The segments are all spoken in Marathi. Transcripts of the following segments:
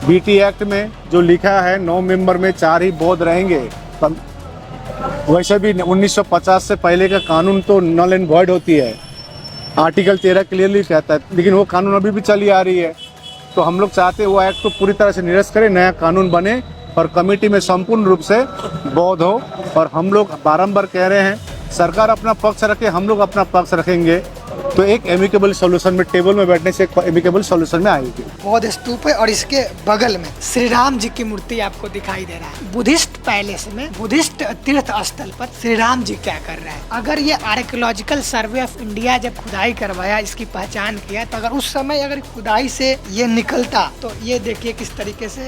बीटी एक्ट में जो लिखा है, नौ मेंबर में चार ही बौद्ध रहेंगे। वैसे भी 1950 से पहले का कानून तो नल एंड वॉइड होती है। आर्टिकल तेरह क्लियरली कहता है, लेकिन वो कानून अभी भी चली आ रही है। तो हम लोग चाहते हैं वो एक्ट को पूरी तरह से निरस्त करें, नया कानून बने और कमेटी में संपूर्ण रूप से बौद्ध हो। और हम लोग बारम्बार कह रहे हैं, सरकार अपना पक्ष रखे, हम लोग अपना पक्ष रखेंगे। तो एक एमिकेबल सॉल्यूशन में टेबल में बैठने से एक एमिकेबल सॉल्यूशन में आएगी। बौद्ध स्तूप है और इसके बगल में श्री राम जी की मूर्ति आपको दिखाई दे रहा है। बुद्धिस्ट पैलेस में बुद्धिस्ट तीर्थ स्थल पर श्री राम जी क्या कर रहे हैं? अगर ये आर्कियोलॉजिकल सर्वे ऑफ़ इंडिया जब खुदाई करवाया, इसकी पहचान किया तो अगर उस समय अगर खुदाई से ये निकलता तो ये देखिए किस तरीके से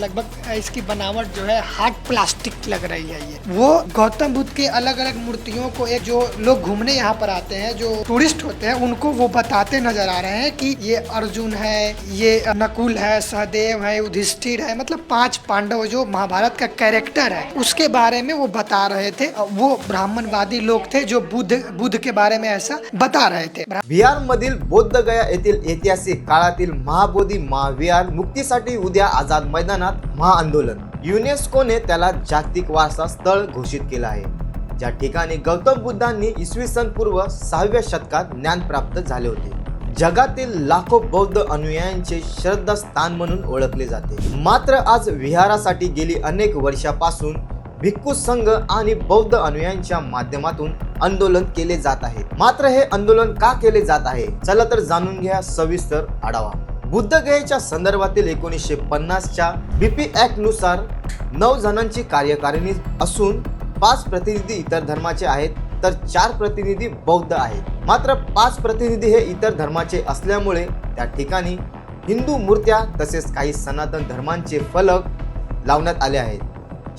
लगभग इसकी बनावट जो है, हार्ड प्लास्टिक लग रही है ये। वो गौतम बुद्ध के अलग अलग मूर्तियों को एक जो लोग घूमने यहाँ पर आते हैं, जो टूरिस्ट होते हैं उनको वो बताते नजर आ रहे हैं कि ये अर्जुन है ये नकुल है सहदेव है युधिष्ठिर है मतलब पांच पांडव जो महाभारत का कैरेक्टर है। उसके बारे में वो बता रहे थे और वो ब्राह्मणवादी लोग थे जो बुद्ध बुद्ध के बारे में ऐसा बता रहे थे। बिहारमधील बोद्धगया येथील ऐतिहासिक काळातील महाबोधी महाविहार मुक्तीसाठी उद्या आझाद मैदानात महाआंदोलन। युनेस्कोने त्याला जागतिक वारसा स्थळ घोषित केलं आहे. ज्या ठिकाणी गौतम बुद्धांनी इसवी सन पूर्व सहाव्या शतकात ज्ञान प्राप्त झाले होते. जगातील लाखो बौद्ध अनुयायांचे श्रद्धास्थान म्हणून ओळखले जाते. मात्र आज विहारासाठी गेली अनेक वर्षापासून भिक्खू संघ आणि बौद्ध अनुयायांच्या माध्यमातून आंदोलन केले जात आहे. मात्र हे आंदोलन का केले जात आहे? चला तर जाणून घ्या सविस्तर आढावा. बुद्धगयेच्या संदर्भातील एकोणीसशे पन्नासच्या बीपी ऍक्टनुसार नऊ जणांची कार्यकारिणी असून पाच प्रतिनिधी इतर धर्माचे आहेत तर चार प्रतिनिधी बौद्ध आहेत. मात्र पाच प्रतिनिधी हे इतर धर्माचे असल्यामुळे त्या ठिकाणी हिंदू मूर्त्या तसेच काही सनातन धर्मांचे फलक लावण्यात आले आहेत.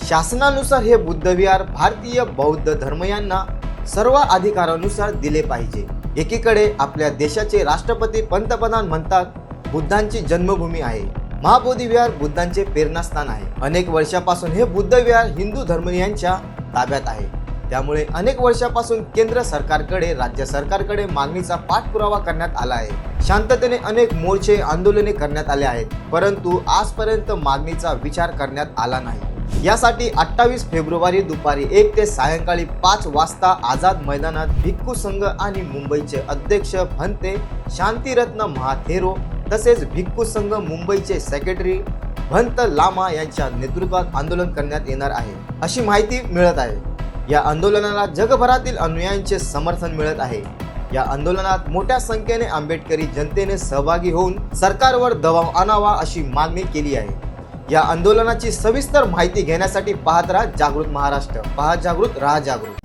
शासनानुसार हे बुद्धविहार भारतीय बौद्ध धर्म यांना सर्व अधिकारानुसार दिले पाहिजे. एकीकडे आपल्या देशाचे राष्ट्रपती पंतप्रधान म्हणतात बुद्धांची जन्मभूमी आहे. महाबोधी विहार बुद्धांचे प्रेरणास्थान आहे. अनेक वर्षापासून हे बुद्ध विहार हिंदू धर्मीयांच्या ताब्यात आहे. त्यामुळे अनेक वर्षापासून केंद्र सरकारकडे राज्य सरकारकडे मागणीचा पाठपुरावा करण्यात आला आहे. शांततेने अनेक मोर्चे आंदोलने करण्यात आले आहेत परंतु आजपर्यंत मागणीचा विचार करण्यात आला नाही. यासाठी अठ्ठावीस फेब्रुवारी दुपारी एक ते सायंकाळी पाच वाजता आझाद मैदानात भिक्खू संघ आणि मुंबईचे अध्यक्ष भंते शांतिरत्न महाथेरो तसेच भिक्खू संघ मुंबईचे सेक्रेटरी भंत लामा यांच्या नेतृत्वात आंदोलन करण्यात येणार आहे अशी माहिती मिळत आहे. या आंदोलनाला जगभरातील अनुयायांचे समर्थन मिळत आहे. या आंदोलनात मोठ्या संख्येने आंबेडकरी जनतेने सहभागी होऊन सरकारवर दबाव आणावा अशी मागणी केली आहे. या आंदोलनाची सविस्तर माहिती घेण्यासाठी पाहत राहा जागृत महाराष्ट्र पहा जागृत राहा जागृत.